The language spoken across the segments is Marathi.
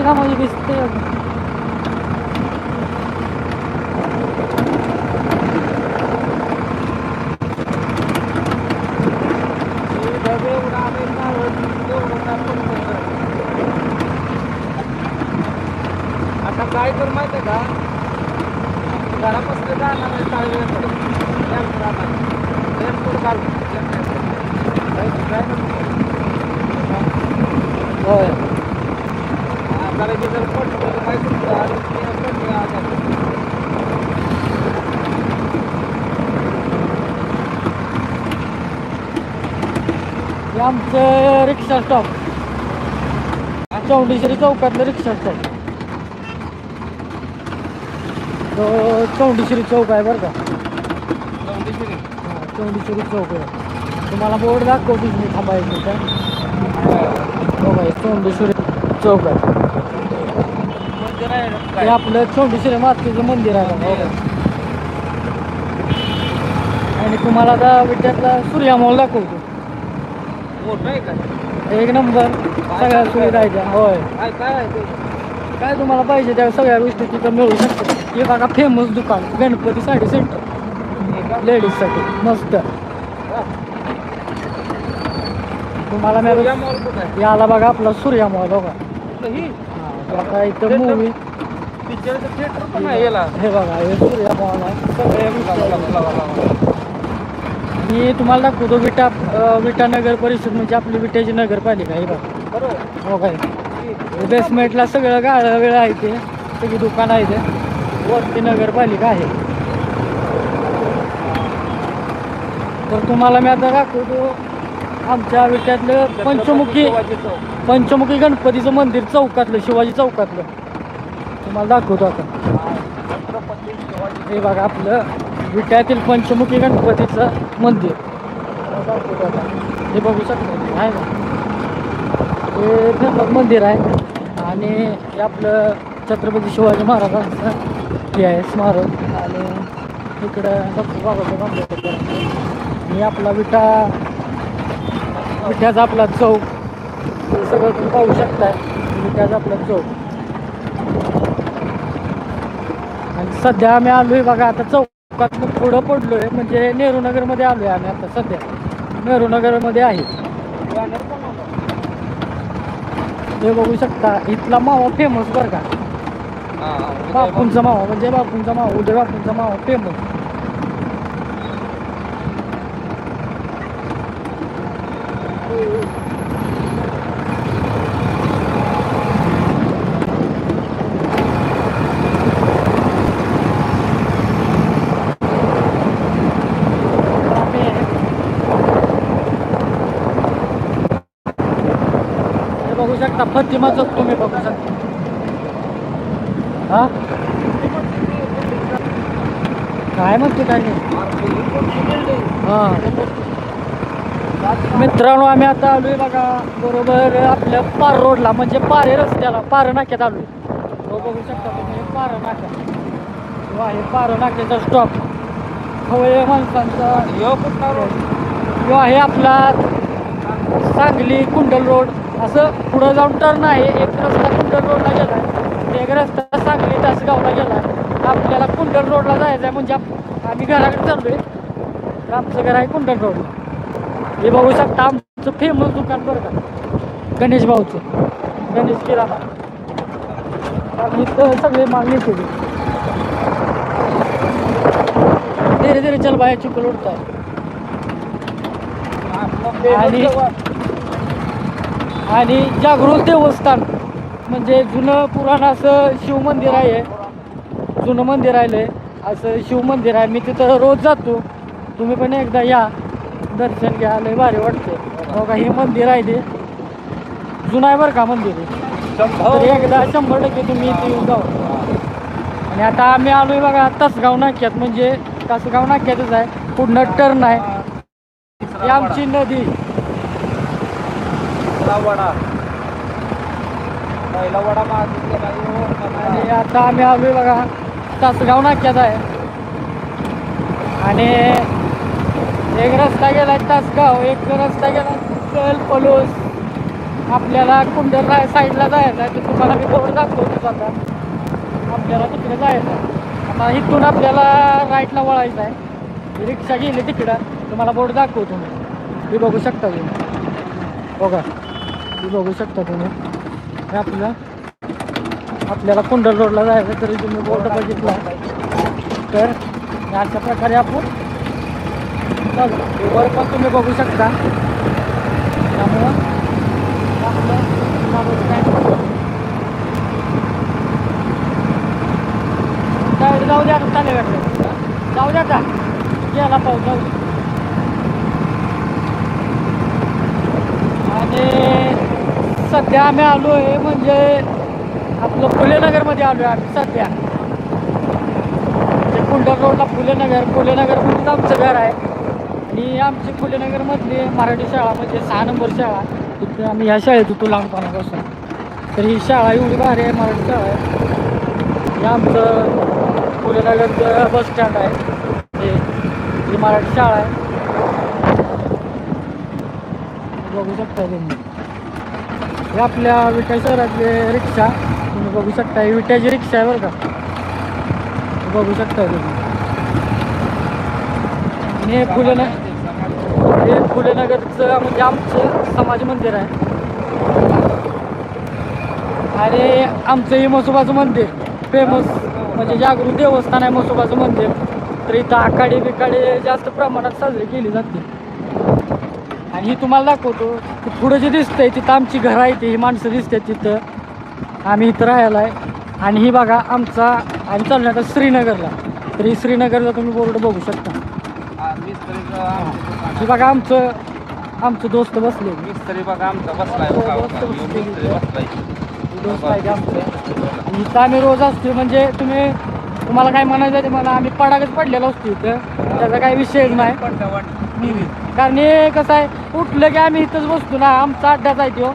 दिसतंय का म्हणजे दिसतंय आता काय कर माहिती आहे का? घरापासून जाणार आहे चाळीला होय. जर पडलं. हे आमचं रिक्षा स्टॉप चौंडेश्वरी चौकातलं रिक्षा स्टॉप तो चौंडेश्वरी चौक आहे बरं का. हा, चौंडेश्वरी चौक आहे. तुम्हाला बोर्ड दाखवतो मी थांबायचं का हो बाई चौंडेश्वरी चौक आहे. हे? आपलं चौंडेश्वरी मातेचं मंदिर आहे बघा? आणि तुम्हाला आता विट्यातला सूर्यामॉल दाखवतो मोठं आहे का एक नंबर सगळ्या सुविधा आहेत त्या. होय काय काय आहे ते? काय तुम्हाला पाहिजे त्या सगळ्या गोष्टी तिथं मिळू शकतात हे बघा फेमस दुकान गणपती साडी सेंटर हे का? लेडीजसाठी मस्त हा. तुम्हाला सूर्या मॉल कुठं आहे? याला बघा आपला बघा ही? हा, आता इथं मूवी पिक्चरचं थिएटर पण आहे याला. हे बघा हे आहे. मी तुम्हाला दाखवतो विटा अं, विटा नगर परिषद म्हणजे आपली विट्याची नगरपालिका आहे बघा. बरोबर. हो काय? बेसमेंटला सगळं गाळं वेळ आहे ते. सगळी दुकानं आहे ते वरती नगरपालिका आहे. तर तुम्हाला मी आता दाखवतो आमच्या विट्यातलं पंचमुखी शिवाजी चौक. पंचमुखी गणपतीचं मंदिर चौकातलं शिवाजी चौकातलं. तुम्हाला दाखवतो आता. हे बघा आपलं विट्यातील पंचमुखी गणपतीचं मंदिर. दाखवतो आता हे बघू शकता आहे ना? हे फेमस मंदिर आहे. आणि हे आपलं छत्रपती शिवाजी महाराजांचं हे आहे स्मारक. आणि इकडं डॉक्टर बाबासाहेब आंबेडकर आणि आपला विटा विठ्याचा आपला चौक. हे सगळं तुम्ही पाहू शकताय. विठ्याचा आपला चौक आणि सध्या आम्ही आलोय बघा आता चौकात पुढं पडलोय म्हणजे नेहरू नगरमध्ये आलोय आम्ही आता सध्या नेहरू नगरमध्ये आहे. हे बघू शकता इथला मावा फेमस बरं का हा. बापूंचा मावा म्हणजे बापूंचा मावा उदय बापूंचा मावा फेमस आता बघू तुम्ही बघू शकता. हा? काय म्हणते काय नाही मित्रांनो आम्ही आता आलोय बघा बरोबर आपल्या पार रोडला म्हणजे पारे रस्त्याला पार नाक्यात आलोय. तो बघू शकता तुम्ही पार नाक्यात. किंवा आहे पार नाक्याचा स्टॉप खवळे हो, माणसांचा ह्यो कुठला रोड? किंवा आहे आपला सांगली कुंडल रोड. असं पुढं जाऊन टर्न आहे एक रस्ता कुंडल रोडला गेला एक रस्ता सांगली तासगावला गेला आपल्याला कुंडल रोडला जायचं आहे म्हणजे आम्ही घराकडे चाललोय. तर आमचं घर आहे कुंडल रोडला हे बघू शकता आमचं फेमस दुकान बरं का. गणेश भाऊचं. गणेश किराणा. आणि इथं सगळे मागणी केली धीरे धीरे चल बाया चुकल उडताय. आणि आणि जागृत देवस्थान म्हणजे जुनं पुराण असं शिवमंदिर आहे. जुनं मंदिर आहे असं शिवमंदिर आहे. मी तिथं रोज जातो. तुम्ही पण एकदा या. दर्शन घ्या. लय भारी वाटते बघा हे मंदिर आहे ते. जुनं आहे बरं का मंदिर? हे. तर एकदा शंभर टक्के तुम्ही इथे येऊन जाऊ आणि आता आम्ही आलोय बघा तासगाव नाक्यात. म्हणजे तासगाव नाक्यातच आहे. पुढनं टर्न आहे. ही आमची नदी. पहिला वडा पहिला वडा मागितलेला हो, आता आम्ही आलोय बघा तासगाव नाक्यात आहे. आणि एक रस्ता गेला तासगाव एक रस्ता गेला चल पलूस. आपल्याला कुंडल राय साईडला जायचं आहे तर तुम्हाला मी बोर्ड दाखवतो आता आपल्याला तिकडे जायचं आहे आता इथून आपल्याला राईटला वळायचं आहे रिक्षा गेली तिकडं तुम्हाला बोर्ड दाखवतो मी. हे बघू शकता तुम्ही. बघा. बघू शकता तुम्ही. हे आपलं आपल्याला कुंडल रोडला जायचं तरी तुम्ही बोर्ड बघितला. तर अशा प्रकारे आपण चालू. वर पण तुम्ही बघू शकता. त्यामुळं आपलं काय? साईड जाऊ द्या चालेल वाटलं जाऊ द्या का गेला पाऊस जाऊ आणि सध्या आम्ही आलो आहे म्हणजे आपलं फुलेनगरमध्ये आलो आहे आम्ही सध्या. म्हणजे कुंडल रोडला फुलेनगर फुलेनगरमध्येच आमचं घर आहे. आणि आमची फुलेनगरमधली मराठी शाळा म्हणजे सहा नंबर शाळा. तिथे आम्ही ह्या शाळेत होतो लहानपणापासून. तर ही शाळा एवढी भारी आहे मराठी शाळा आहे. हे आमचं फुलेनगरचं बस स्टँड आहे. हे ही मराठी शाळा आहे. बघू शकता तुम्ही. हे आपल्या विटा शहरातले रिक्षा. तुम्ही बघू शकता ही विट्याची रिक्षा आहे बरं का. बघू शकता तुम्ही. हे फुलेन हे फुलेनगरचं म्हणजे आमचं समाज मंदिर आहे. आणि आमचं हे मसोबाचं मंदिर फेमस म्हणजे जागृत देवस्थान आहे मसोबाचं मंदिर. तर इथं आखाडी बिकाडी जास्त प्रमाणात साजरी केली जाते. आणि ही तुम्हाला दाखवतो की पुढं जे दिसतंय तिथं आमची घरं आहे ती ही माणसं दिसते तिथं. आम्ही इथं राहायला आहे आणि ही बघा आमचा आम्ही चाललो आता श्रीनगरला. तर ही श्रीनगरला तुम्ही बोर्ड बघू शकता. हा, बघा आमचं आमचं दोस्त बसले. मिस्त्री बघा आमचा बसलाय दोस्त आहे आमचं. आणि इथं आम्ही रोज असतो म्हणजे तुम्ही तुम्हाला काय म्हणायचं आहे ते म्हणा आम्ही पडागच पडलेलो असतो इथं. त्याचा काही विषयच नाही. कारण हे कसं आहे उठलं की आम्ही इथंच बसतो ना आमचा अड्डाच आहे तो.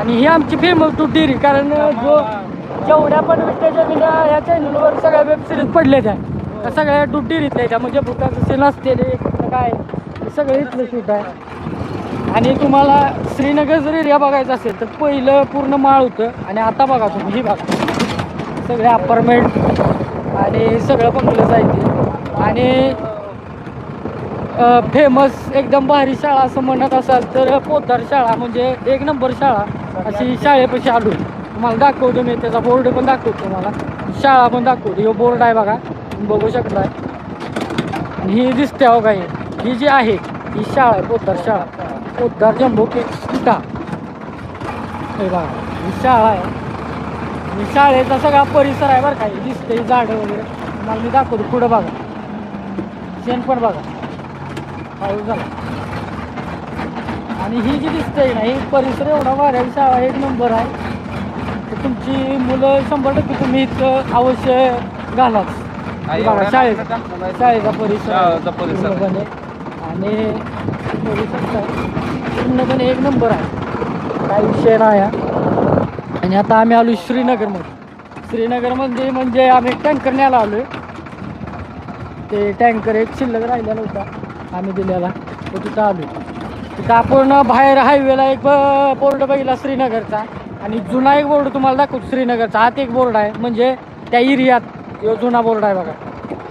आणि ही आमची फेमस टू डेरी कारण जो जेवढ्या पण विट्याच्या बिना या चॅनलवर सगळ्या वेबसिरीज पडल्या त्या. त्या सगळ्या टू त्या म्हणजे भूताचं सीन असते काय हे सगळं इथलं शूट आहे. आणि तुम्हाला श्रीनगर जर एरिया बघायचा असेल तर पहिलं पूर्ण माळ होतं. आणि आता बघा तुम्ही ही बघा. सगळे अपार्टमेंट आणि सगळं बंगलंच आहे ते. आणि फेमस एकदम भारी शाळा असं म्हणत असाल तर पोतदार शाळा म्हणजे एक नंबर शाळा अशी शाळेपाशी आलो. तुम्हाला दाखवतो मी त्याचा बोर्ड पण दाखवतो तुम्हाला. शाळा पण दाखवतो. हे बोर्ड आहे बघा. तुम्ही बघू शकताय. आणि ही दिसते हो काही. ही जी आहे ही शाळा आहे पोद्दार शाळा. पोतदार जम्बो के स्टा हे बघा ही शाळा आहे. शाळेचा सगळा परिसर आहे बरं का हे दिसते ही झाडं वगैरे. तुम्हाला मी दाखवतो पुढं बघा. शेण पण बघा. पाऊस झाला. आणि ही जी दिसते ना ही परिसर एवढा वाऱ्या शाळा एक नंबर आहे. तर तुमची मुलं शंभर टक्के तुम्ही इथं अवश्य घालाच बघा शाळेचा शाळेचा परिसर. शाळेचा परिसर. पूर्णपणे आणि बघू शकता पूर्णपणे एक नंबर आहे. काही विषय नाही हा. आणि आता आम्ही आलो श्रीनगरमध्ये. श्रीनगरमध्ये म्हणजे, म्हणजे आम्ही टँकर न्यायला आलो ते टँकर एक शिल्लक राहिलेला होता आम्ही दिलेला. तो तिथं आलो तिथं आपण बाहेर हायवेला एक ब- बोर्ड बघितला श्रीनगरचा. आणि जुना एक बोर्ड तुम्हाला दाखवतो श्रीनगरचा. आत एक बोर्ड आहे म्हणजे त्या एरियात यो जुना बोर्ड आहे बघा.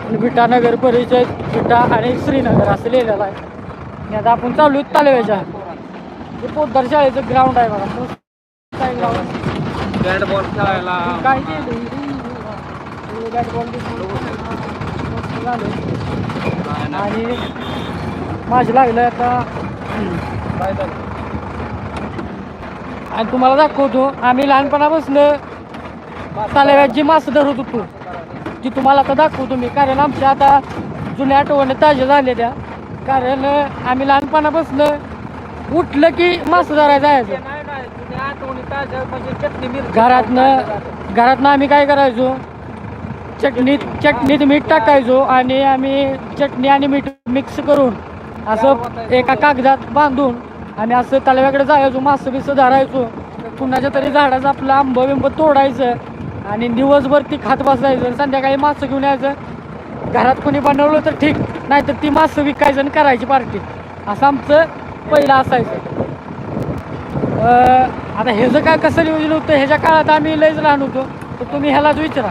आणि विटानगर परिचय परिषद विटा आणि श्रीनगर असं लिहिलेलं आहे. आणि आता आपण चालू आहे तालव्याच्या. हे पोद्दार शाळेचं ग्राउंड आहे बघा. आहे ग्राउंड बॅट बॉल खेळायला. काय ते बॅट बॉल झालं. नाही, आणि माझं लागलं आता. काय झालं? आणि तुम्हाला दाखवतो आम्ही लहानपणापासून तालव्यात जी मासं धरत होतो. ती तुम्हाला आता दाखवतो मी. कारण आमच्या आता जुन्या आठवणी ताज्या झाल्या त्या कारण आम्ही लहानपणापासून उठलं की मासं धरायला जायचं. घरातनं घरातनं आम्ही काय करायचो? चटणीत चटणीत मीठ टाकायचो आणि आम्ही चटणी आणि मीठ मिक्स करून असं एका कागदात बांधून आम्ही असं तलव्याकडे जायचो मासं बिसं धरायचो. कुणाच्या तरी झाडाचं आपलं आंब बिंब तोडायचं आणि दिवसभर ती खात बसायचं आणि संध्याकाळी मासं घेऊन यायचं. घरात कोणी बनवलं तर ठीक नाहीतर ती मासं विकायचं आणि करायची पार्टी. असं आमचं पहिलं असायचं. आता ह्याचं काय कसं नियोजन होतं ह्याच्या काळात आम्ही लयच लहान होतो. तर तुम्ही ह्यालाच विचारा.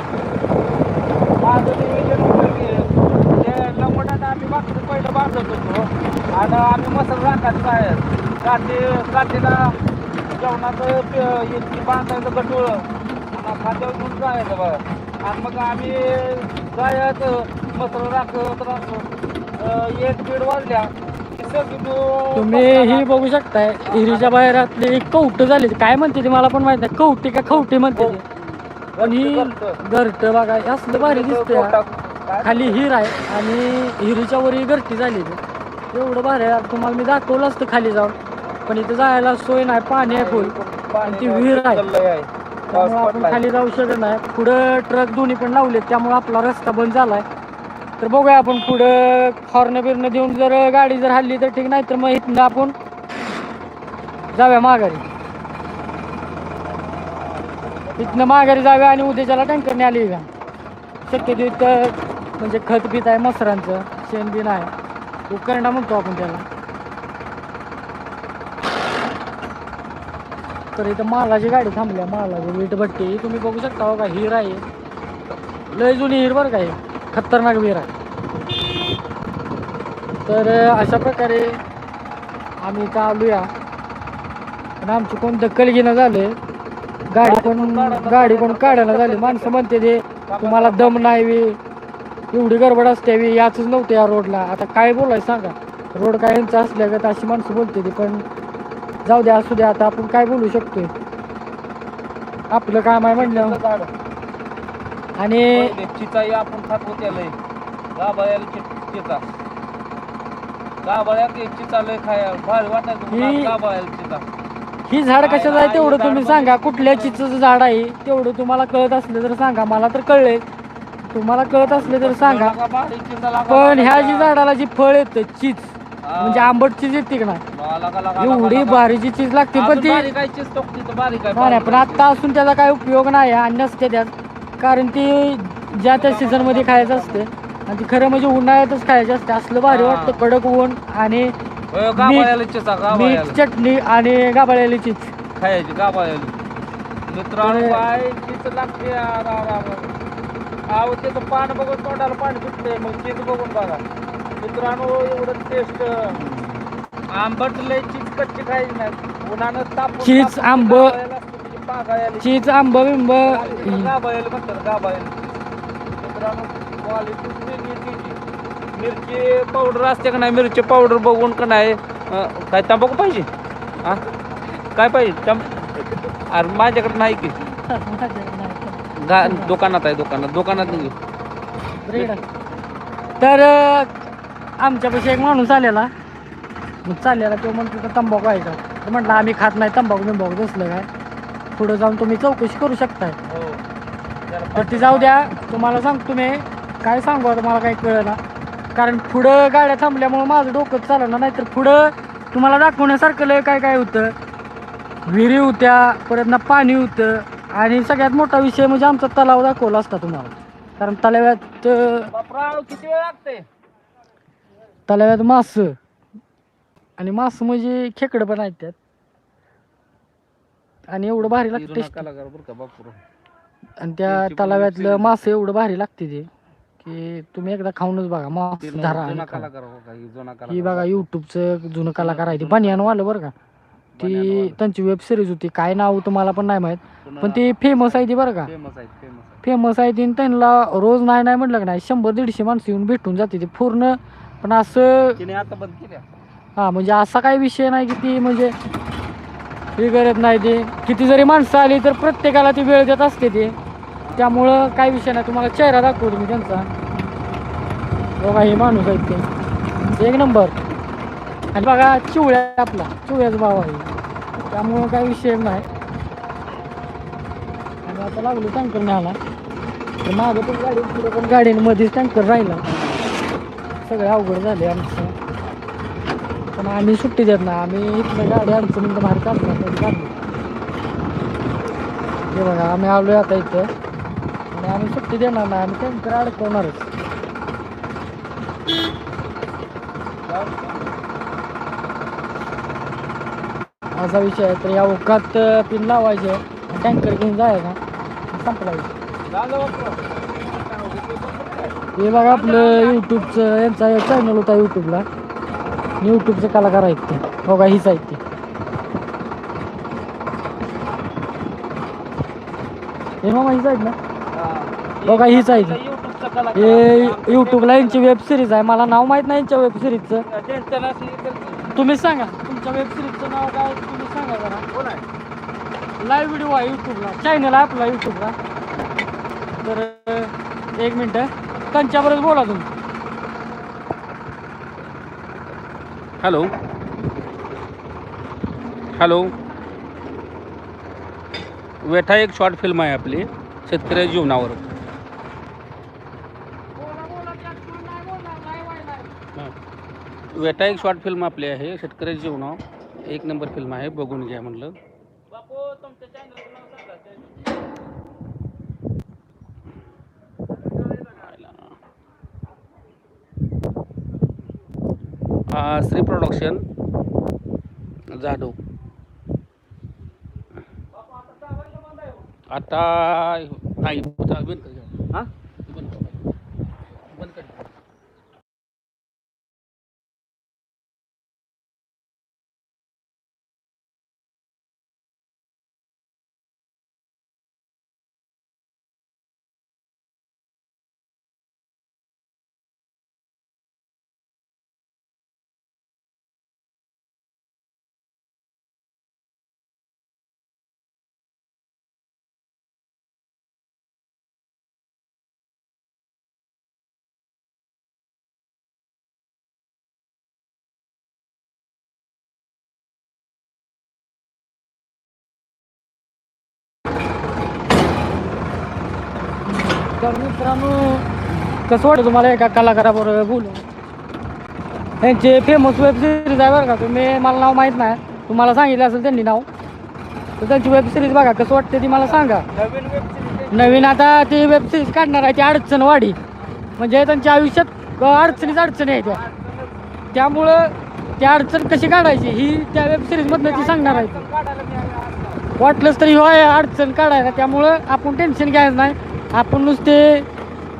माझं नियोजन होतं की ते लंगोटात आम्ही बाकरी पहिलं बांधत होतो. आणि आम्ही मसल राखात बाहेर. काठी काठीला जेवणाचं प- बांधायचं गटूळ. आणि खाद्यावर घेऊन जायचं बघा आणि मग आम्ही जायचं मसल राखत राखतो एक दीड वाजल्या. की तुम्ही ही बघू शकताय हिरीच्या बाहेर एक कवट झाली काय म्हणते ती मला पण माहीत नाही. कवटी का खवटी म्हणते ती. पण ही घरट बघा हे असलं भारी दिसतंय खाली हिर आहे आणि हिरीच्या वर ही घरटी झाली एवढं भारी आहे. तुम्हाला मी दाखवलं असतं खाली जाऊन. पण इथं जायला सोय नाही पाणी आहे फुल आणि ती विहीर आहे. त्यामुळे आपण खाली जाऊ शकत नाही. पुढं ट्रक दोन्ही पण लावलेत. त्यामुळे आपला रस्ता बंद झालाय. तर बघूया आपण पुढं हॉर्न बिर्न देऊन जर गाडी जर हल्ली तर ठीक नाही तर मग इथनं आपण जाऊया माघारी. इथनं माघारी जाऊया आणि उद्याच्याला टँकरने आली का? शक्यतो इथं म्हणजे खत बीत आहे मसरांचं शेण बीन आहे. उकरंडा म्हणतो आपण त्याला. तर इथं मालाची गाडी थांबल्या मालाची वीटभट्टी. तुम्ही बघू शकता हो बघा हिर आहे. लय जुनी हिर बरं का हे. खतरनाक विहीर आहे. तर अशा प्रकारे आम्ही इथं आलूया. पण आमची कोण दखल घेणं झाले गाडी पण गाडी पण काढायला झाली. माणसं म्हणते ते तुम्हाला दम नाही एवढी गडबड असते याच नव्हते या रोडला. आता काय बोलाय सांगा. रोड काय यांचं असल्यागत अशी माणसं बोलते ती पण जाऊ द्या असू द्या. आता आपण काय बोलू शकतोय? आपलं काम आहे म्हणलं. आणि चिचाई आपण खात होत्या लय. चिचा चिचा खाया. भारी वाटायचं ही- चिचा ही झाड कशाचं आहे तेवढं तुम्ही सांगा. कुठल्या चिचचं झाड आहे? तेवढं तुम्हाला कळत असलं तर सांगा. मला तर कळलंय. तुम्हाला कळत असलं तर सांगा. लागा भारी चिचा लागा पण ह्या. जी झाडाला जी फळ येतं चीज हा. म्हणजे आंबट चीज येते का नाही लागा, लागा, लागा, एवढी लागा. भारीची चीज लागते. पण अजून ती बारीक आहे चीज टोकती तर बारीक आहे, नाही नाही, पण आता असून त्याचा काय उपयोग नाही आहे. आणि नसते त्यात. कारण ती ज्या त्या सीझनमध्ये खायचं असते आणि ती खरं म्हणजे उन्हाळ्यातच खायचं असते. असलं भारी. वाटतं कडक ऊन आणि गाबाळ्याला चिचा मीठ गाबाळ्याला चटणी आणि गाबाळलेली चीज खायची गाबाळ्याला मित्रांनो तर- काय चीज लागते. त्याचं पान बघून तोंडाला पाणी सुटते मग चीज बघून बघा. मित्रांनो एवढं टेस्ट आंबट लय चीज कच्ची खायची नाही. उन्हानं तापून चीज, आंब, चीज आंब बिंब. गाबाळ्याला म्हणतात गाबाळ्याला मित्रांनो क्वालिटी वेगळी त्याची. मिरची पावडर असते का नाही मिरची पावडर बघून का नाही काय तंबाखू पाहिजे? हा काय पाहिजे? तंब अरे माझ्याकडे नाही की. गा दुकानात आहे दुकानात. दुकानात नाही तर आमच्यापाशी एक माणूस आलेला. चाललेला तो म्हणतो तर तंबाखू आहे का? म्हटलं आम्ही खात नाही तंबाखू बिंबाखू तसलं काय? पुढं जाऊन तुम्ही चौकशी करू शकताय. हो. तर ती जाऊ द्या. तुम्हाला सांगतो मी. काय सांगू आता मला काही कळना. कारण पुढं गाड्या थांबल्यामुळं माझं डोकं चालणार नाही तर पुढं तुम्हाला दाखवण्यासारखं लय काय काय होतं. विहिरी होत्या परत ना पाणी होतं आणि सगळ्यात मोठा विषय म्हणजे आमचा तलाव दाखवला असता तुम्हाला. कारण तलाव्यात किती वेळ लागते तलाव्यात मास आणि मास म्हणजे खेकडं पण आहेत त्यात. आणि एवढं भारी लागतं tasty. कलाकार बरं का बापूर आणि त्या त्यांची पण तलाव्यातलं मास एवढं भारी लागते ते की तुम्ही एकदा खाऊनच बघा मास धरा आणि जुना खा. कलाकार हो का ही जुना ही बघा युट्यूबचं जुनं कलाकार आहे ती बनियानवालं बरं का. ती. त्यांची वेब सिरीज होती काय नाव होतं मला पण नाही माहीत पण ती फेमस आहे ती बरं का. फेमस आहे फेमस आहे. फेमस आहे ती आणि त्यांना रोज नाही नाही म्हटलं का नाही शंभर दीडशे माणसं येऊन भेटून जाते ती पूर्ण. पण असं तिने आता बंद केल्या हा म्हणजे असा काही विषय नाही की ती म्हणजे ही गरज नाही ते. किती जरी माणसं आली तर प्रत्येकाला ती वेळ देत असते ते. त्यामुळं काय विषय नाही. तुम्हाला चेहरा दाखवतो मी त्यांचा. बघा हे माणूस आहेत ते. एक नंबर. आणि बघा चिवळ्या आपला. चिवळ्याचा भाव आहे. त्यामुळं काय विषय नाही. आणि आता लागलो टँकर न्यायला. तर माझं पण गाडी पण गाडीमध्येच टँकर राहिला. सगळे अवघड झाले आमचं. आम्ही सुट्टी देत ना आम्ही इथलं गाडी आमचं म्हणतो बाहेर काढणार काढली हे बघा आम्ही आलो आता इथं. आणि आम्ही सुट्टी देणार नाही आम्ही टँकर अडकवणारच. असा विषय आहे तर या उकात पिन लावायचे टँकर घेऊन जायचा संपला विषय. हे बघा आपलं यूट्यूबचं यांचा चॅनल होता यूट्यूबला यूट्यूबचे कलाकार आहेत ते. हो का हीच आहेत ते. हे मामा हीच आहेत ना? बघा, हीच आहेत. हे यूट्यूबला यांची वेब सिरीज आहे. मला नाव माहीत नाही यांच्या वेब सिरीजचं तुम्ही सांगा. तुमच्या वेब सिरीजचं नाव काय तुम्ही सांगा जरा. लाईव्ह व्हिडिओ आहे यूट्यूबला. चॅनल आहे आपला यूट्यूबला. तर एक मिनटं. त्यांच्याबरोबर बोला तुम्ही. हॅलो हॅलो वेठा एक शॉर्ट फिल्म आहे आपली शेतकरी जीवनावर. हां. एक शॉर्ट फिल्म आपली आहे शेतकऱ्या जीवनावर. एक नंबर फिल्म आहे बघून घ्या म्हणलं. श्री प्रोडक्शन जाधव. आता नाही हां? तर मित्रांनो कसं वाटतं तुम्हाला एका कलाकाराबरोबर बोलून? त्यांचे फेमस वेब सिरीज आहे बरं का तुम्ही मला नाव माहीत नाही. तुम्हाला सांगितलं असेल त्यांनी नाव. तर त्यांची वेब सिरीज बघा कसं वाटते ती मला सांगा. नवीन वेब सिरीज नवीन आता ती वेब सिरीज काढणार आहे ती अडचण वाढी म्हणजे त्यांच्या आयुष्यात अडचणीच अडचणी आहे त्या. त्यामुळं त्या अडचण कशी काढायची ही त्या वेब सिरीजमधनं ती सांगणार आहे. वाटलंच तरी होय अडचण काढायला. त्यामुळं आपण टेन्शन घ्यायचं नाही. आपण नुसते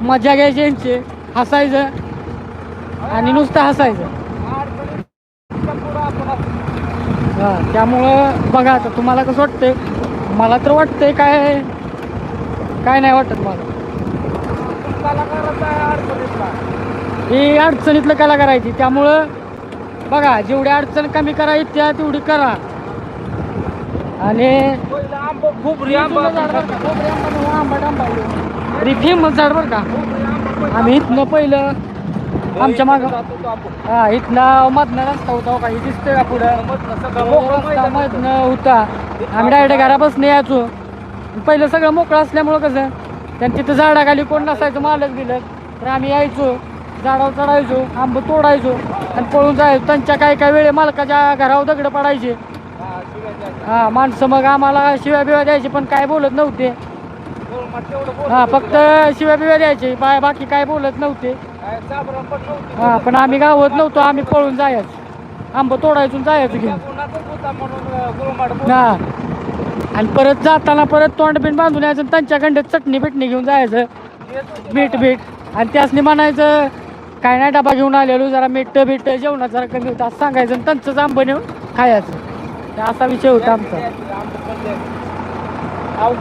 मजा घ्यायची यांचे हसायचं. आणि नुसतं हसायचं. हां त्यामुळं बघा आता तुम्हाला कसं वाटतंय? मला तर वाटतंय काय काय नाही वाटत मला. ही अडचणीतलं कला करायची त्यामुळं बघा जेवढी अडचण कमी करायची त्या तेवढी करा. आणि आंबा आंबट आंबा रिफिम झाड बरं का? आम्ही इथनं पहिलं आमच्या मागं हा इथनं मधनं रस्ता होता हो का? हे दिसतोय का पुढं? मधनं होता. आम्ही डायरेक्ट घरापासून यायचो. पहिलं सगळं मोकळं असल्यामुळं कसं? त्यांनी तिथं झाडाखाली कोण नसायचं मालक बिलक. तर आम्ही यायचो झाडावर चढायचो आंब तोडायचो आणि पळून जायचो. त्यांच्या काही काही वेळे मालकाच्या घरावर दगड पडायचे. हा माणसं मग आम्हाला शिव्या बिव्या द्यायचे पण काय बोलत नव्हते. हा फक्त शिव्या बिव्या द्यायचे बाय बाकी काय बोलत नव्हते. हा पण आम्ही गावत नव्हतो आम्ही पळून जायचो. आंब तोडायचो आणि जायचो घेऊन. हा. आणि परत जाताना परत तोंड बिन बांधून यायचं त्यांच्या खंड्यात चटणी बिटणी घेऊन जायचं. मीठ बीठ. आणि त्यासनी म्हणायचं काय नाही डबा घेऊन आलेलो जरा मीठ बीठ जेवणात जरा कमी होतं असं सांगायचं आणि त्यांचंच आंब नेऊन खायचं. असा विषय होता आमचा.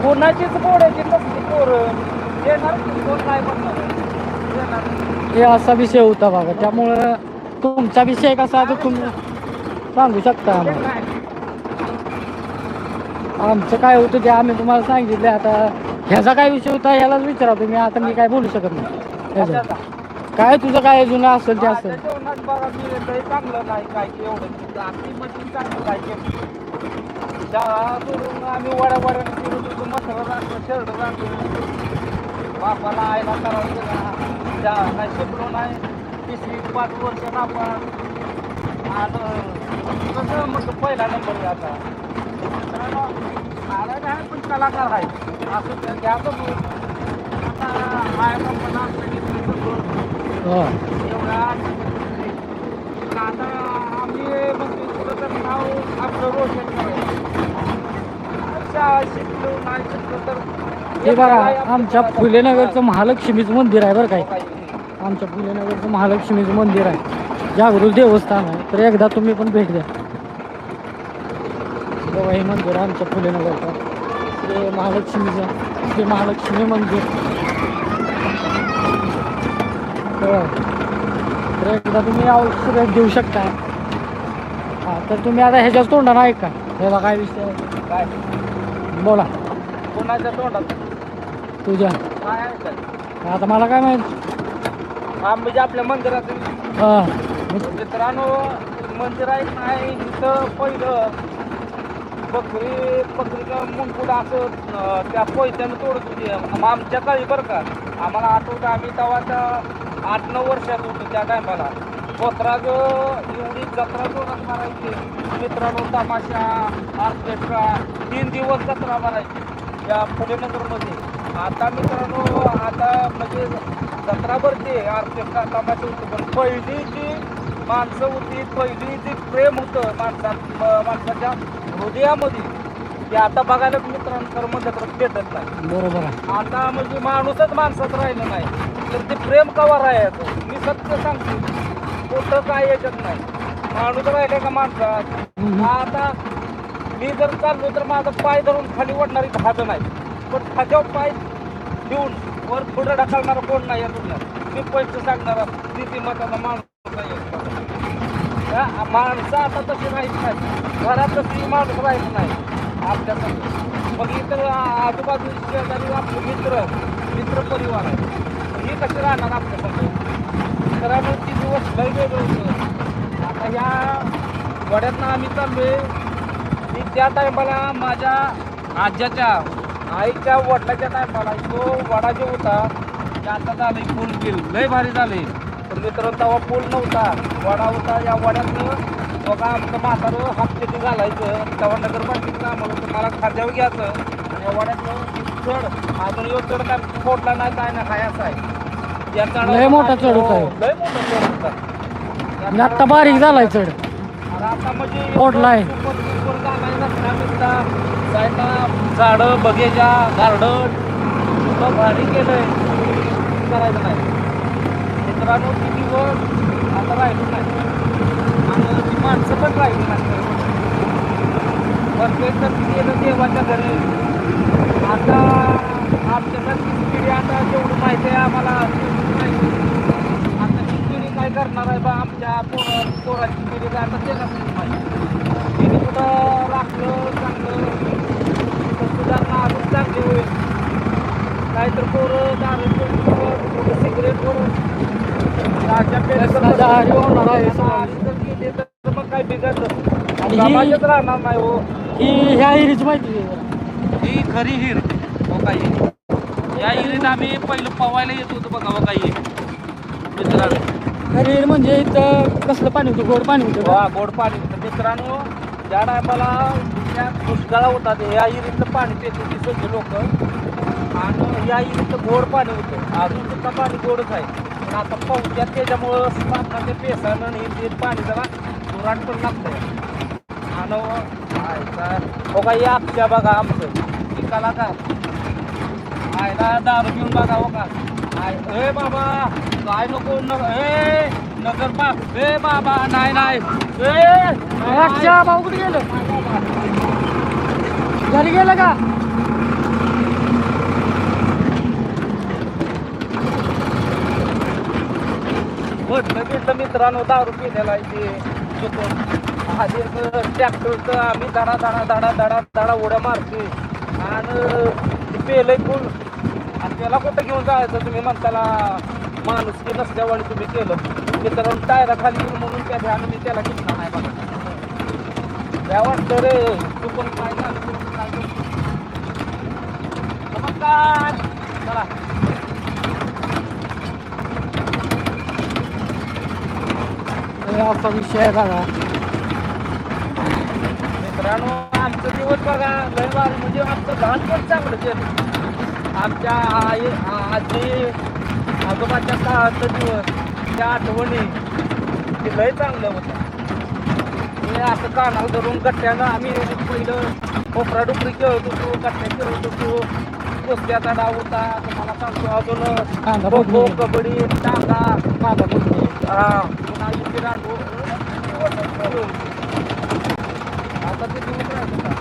गुणाचीच बोडायची नसती पोर. येणार की कोण नाही म्हणणार येणार. हे असा विषय होता बघा त्यामुळं तुमचा विषय कसा आहे तो तुम्ही सांगू शकता आम्हाला. आमचं काय होतं ते आम्ही तुम्हाला सांगितलं आता ह्याचा काय विषय होता ह्यालाच विचारा तुम्ही. आता मी काय बोलू शकत नाही. काय तुझं काय जुनं असेल ते असेल? जेवणात बघा मी लय चांगलं नाही काय की एवढं आधी मशीन चांगलं काय की? शाळा आम्ही वड्या वड्या फिरत होतो मसाला राखलं शर्ट राखलं बापाला आईला करायचं ना त्या नाही शिकलो नाही. तिसरी पाच वर्ष नापास आणि कसं मग पहिला नंबर आता. आला नाही पण कलाकार आहे. असं तर घ्या बघू. आता आहे पण आपलं हे बघा आमच्या फुलेनगरचं महालक्ष्मीचं मंदिर आहे बरं काय आमच्या फुलेनगरचं महालक्ष्मीचं मंदिर आहे. जागृत देवस्थान आहे. तर एकदा तुम्ही पण भेट द्या. बघा हे मंदिर आमच्या फुलेनगरचं. श्री महालक्ष्मीचं श्री महालक्ष्मी मंदिर. तर एकदा तुम्ही अवश्य भेट देऊ शकता. हां तर तुम्ही आता ह्याच्याच तोंडानं ऐका. ह्याला काय विषय? काय? बोला. कोणाच्या तोंडात? तुझ्या. काय काय? आता मला काय माहिती? हा म्हणजे आपल्या मंदिरात हां. मित्रांनो मंदिर आहे नाही इथं पहिलं. बकरी बकरीचा मुंडकुड असं अं, त्या पैशानं तोडत होती. आम- आमच्या काळी बरं का. आम्हाला आठवतं आम्ही तेव्हा त्या आठ नऊ वर्षात होतो त्या टायमाला. पोत्राज एवढी जत्रा जोरात मारायची. मित्रांनो तमाशा ऑर्केस्ट्रा तीन दिवस जत्रा मारायची. त्या फुलेनगरमध्ये आता मित्रांनो आता म्हणजे जत्रा भरते ऑर्केस्ट्रा तमाशा होते. पण पहिली जी माणसं होती पहिली जी प्रेम होतं माणसात माणसाच्या हृदयामध्ये ते आता बघायला मित्रांनो तर म्हणलं तर भेटत नाही. बरोबर आहे. आता म्हणजे माणूसच माणसात राहिलं नाही. तर ते प्रेम कवा राहायचं मी सत्य सांगतो. कुठं काय याच्यात नाही. माणूस राहिले का माणसात. आता मी जर चाललो तर माझा पाय धरून खाली ओढणारी धाग नाही. पण खाद्यावर पाय देऊन वर पुढे ढकलणारा कोण नाही या दुनियात मी पैसे सांगणारा नीतिमत्ताचा माणूस नाही. आहे. माणसं आता तशी राहीत नाही. घरात तशी माणूस राहीत नाही. आपल्यासाठी मग इतर आजूबाजू शेजारी आपले मित्र मित्र परिवार आहे. कसं कशी राहणार आपल्यासाठी? मित्रांनो ती दिवस लय वेगळं होतं. आता ह्या वड्यातनं आम्ही चाललोय. मी त्या टायमाला माझ्या आज्याच्या आईच्या वडिलाच्या टायमाला तो वडा जो होता ते आता झालं पूल बिल. लय भारी झाले. पण मित्रांनो तेव्हा पूल नव्हता. वडा होता या वड्यातनं. बघा आमचं म्हातारं हापचेटी घालायचं. तेव्हा नगरपालिकेचं आम्हाला तुम्हाला खाद्यावर घ्यायचं. आणि या वड्यातनं चढ अजून यो चढ काय फोडला नाही काय नाही काय असं आहे. लय मोठा चढ होता ह्यो. लय मोठा चढ होता या आणि आत्ता चढावर- बारीक झालाय चढ. आता फोडलाय. झाडं बगेच्या गार्डन भारी केलंय. करायचं नाही. मित्रांनो ती दिवस आता राहिलो नाही. आणि माणसं पण राहिली नाही. जण गेलं देवाच्या घरी. आता पिढी आता जेवढी माहिती आहे आम्हाला आता पिढी काय करणार आहे बा आमच्या पोर पोराची पिढी काय आता ते कसं माहिती. तिने कुठं राखलं चांगलं तर सुधारणा अजून चांगली होईल. नाहीतर पोरं दारू पिऊन सिगरेटवर व्यसनाच्या आहारी होणार आहे तर मग काय बिघडलं. राहणार नाही हो. ही ह्या हिरीची माहिती. ही खरी हिर हो काही या हिरीत आम्ही पहिलं पवायला येत होतो बघा हो काही मित्रांनो. म्हणजे इथं कसलं पाणी होतं? गोड पाणी होतं का? गोड पाणी होतं. मित्रांनो ज्या टायमाला त्या दुष्काळ होता ते. या हिरीतलं पाणी पित होती सगळे लोक. आणि या हिरीतलं गोड पाणी होतं. अजून सुद्धा पाणी गोडच आहे. पण आता पावसात त्याच्यामुळं स्नानाच्या पेसानं आणि हे ते पाणी जरा दुराट पण लागतंय. आणि हो का या आपल्या बघा आमचं. पिकाला का आयला दारू पिऊन बघा हो का? आय ए बाबा काय नको न ए नगर बा ए बाबा नाही नाही ए भाऊ कुठे गेलं? घरी गेलं का? म्हटलं बिटलं मित्रांनो दारू पिलेला ते चुकून आधी ट्रॅक्टरचं आम्ही धडा धडा धडा धडा धडा उड्या मारतोय. आणि ते पेलंय फुल आणि त्याला कुठं घेऊन जायचं? तुम्ही म्हणताला माणूस की नसल्यावर तुम्ही केलं. मित्रांनो टायरा खाली येऊन म्हणून त्या ध्यान मी त्याला घेतला नाही बघा. त्या वाटतं रे? झालं? चुकून काय झालं. नमस्कार चला. असा विषय आहे बघा. मित्रांनो आमचं दिवस बघा लय भारी म्हणजे आमचं लहानपण चांगलं केलं आमच्या आई आजी आजोबाच्या काळाचं दिवस त्या आठवणी ते लय चांगलं होतं हे असं कानाला धरून गट्ट्यानं आम्ही पहिलं कोपरा डुकरी खेळत होतो कट्ट्या खेळत होतो कुस्त्याचा डाव होता तुम्हाला सांगतो अजून खो खो. कबड्डी. हा पुन्हा इथे राहतो आता ते दिवस राहतो का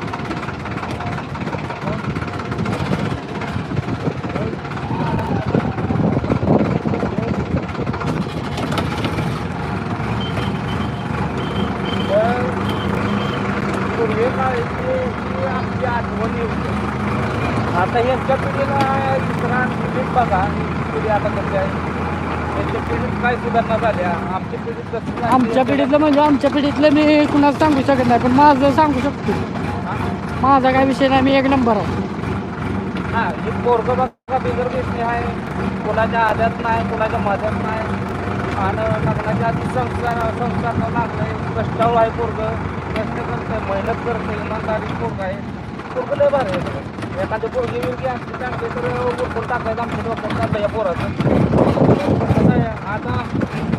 तर पूर्वी काळची जी आमची आठवणी होती आता यांच्या पिढीला इतरा पिढीत बघा पिढी आता कशी आहे यांच्या पिढीत काय सुधारणा झाल्या आमच्या पिढीत कसं नाही. आमच्या पिढीतलं म्हणजे आमच्या पिढीतलं मी कुणाला सांगू शकत नाही पण माझं सांगू शकतो. माझा काय विषय नाही मी एक नंबर आहे. हा हे पोरगं बघा बिगर बेसणी आहे. कोणाच्या आद्यात नाही कोणाच्या मध्यात नाही. आणि लग्नाच्या आधी संस्कार संस्कार लागलंय. कष्टाळू आहे पोरगं. कष्ट करतंय मेहनत करतंय इमानदारी पोरग आहे. पोरगं लय भारी आहे. एखादी पोरगी बिरगी असते चांगली तर उरकून टाकायचं आमच्या डोक्यात या पोराचं.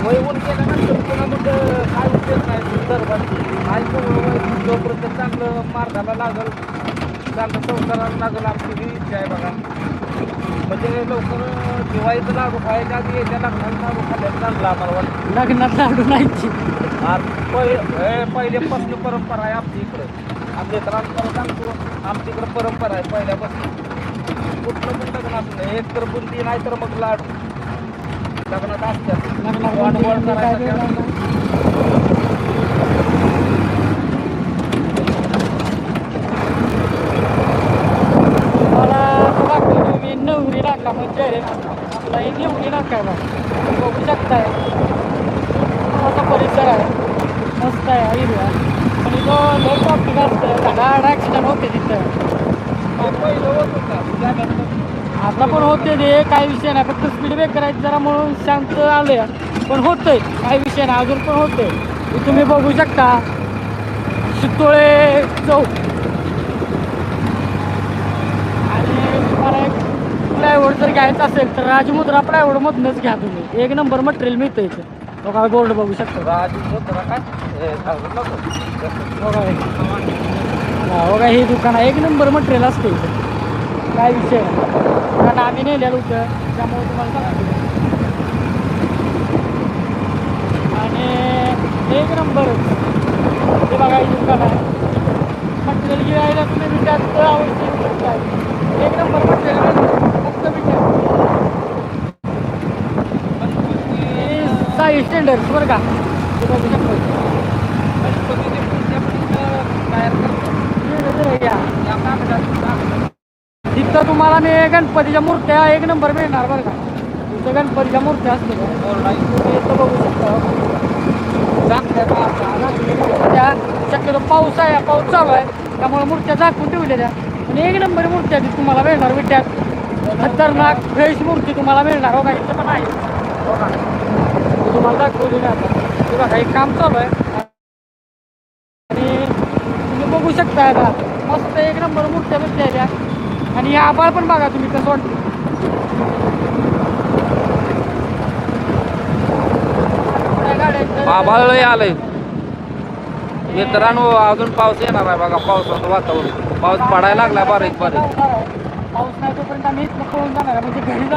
वय होऊन गेल्यानंतर पुन्हा मग काय उपयोग नाही. सगळं वय जोपर्यंत चांगलं मार्गाला लागल चांगलं संसाराला लागल आमची ही इच्छा आहे बघा. म्हणजे लवकर दिवाळीचं लाडू खायच्या आधी याच्या लग्नाला लाडू खाल्ल्याचं चांगलं आम्हाला वाटतं. लग्नात लाडू आज पहिले पहिल्यापासून परंपरा आहे आमच्या इकडं. आमच्या इतरांकडे सांगतो आमच्या इकडं परंपरा आहे पहिल्यापासून. कुठलं पण लग्न असलं एक तर बुंदी नाही तर मग लाडू. लग्नात असतात लग्नात गोड म्हणजे. ट्रॉफिक असतं. धडाड ॲक्सिडेंट होते तिथं. पहिलं होत होतं. आता पण होते ते काही विषय नाही. फक्त स्पीड ब्रेकर आहेत जरा म्हणून शांत आलंय. पण होतंय काही विषय नाही. अजून पण होतंय. तुम्ही बघू शकता. शितोळे चौक. आणि तुम्हाला एक प्लायवूड जर घ्यायचं असेल तर राजमुद्रा प्लायवूडमधूनच घ्या तुम्ही. एक नंबर मटेरियल मिळतं इथं. बघा बोर्ड बघू शकता. राजू होतं काय. बघा. हे. दुकान आहे. एक नंबर मटेरियल असते इथं. काय विषय नाही. कारण आम्ही नेलेलं होतं त्यामुळे तुम्हाला सांगतो. आणि एक नंबर ते बघा दुकान आहे. मटेरियल घ्यायला तुम्ही मिठात अवश्य येऊ एक नंबर मटेरियल फक्त मिठात साई स्टँडर्ड बरं का? ते बघू शकतो गणपतीचे पुढच्या पिढीचं तयार करतो. हे जरा या. या कागदात टाकलं. तिथं तुम्हाला मी गणपतीच्या मूर्त्या एक नंबर मिळणार बरं का. तिथं गणपतीच्या मूर्त्या असतील. तुम्ही इथं बघू शकता. शक्यतो पाऊस आहे पाऊस चालू आहे. त्यामुळे मूर्त्या झाकून ठेवलेल्या आणि एक नंबर मूर्त्या ती तुम्हाला मिळणार विट्यात खतरनाक फ्रेश मूर्ती तुम्हाला मिळणार हो का? इथं पण आहे. हो तुम्हाला दाखवली ना आता. काही काम चालू आहे आणि तुम्ही बघू शकता आता मस्त एक नंबर मूर्त्या भेटल्या आणि या आबाळ पण बघा तुम्ही कसं वाटतं आभाळ लय आलंय. मित्रांनो अजून पाऊस येणार आहे बघा पावसाचं वातावरण. पाऊस पडायला लागलाय बारीक बारीक. पाऊस नाही तोपर्यंत आम्ही पळून जाणार. म्हणजे घरी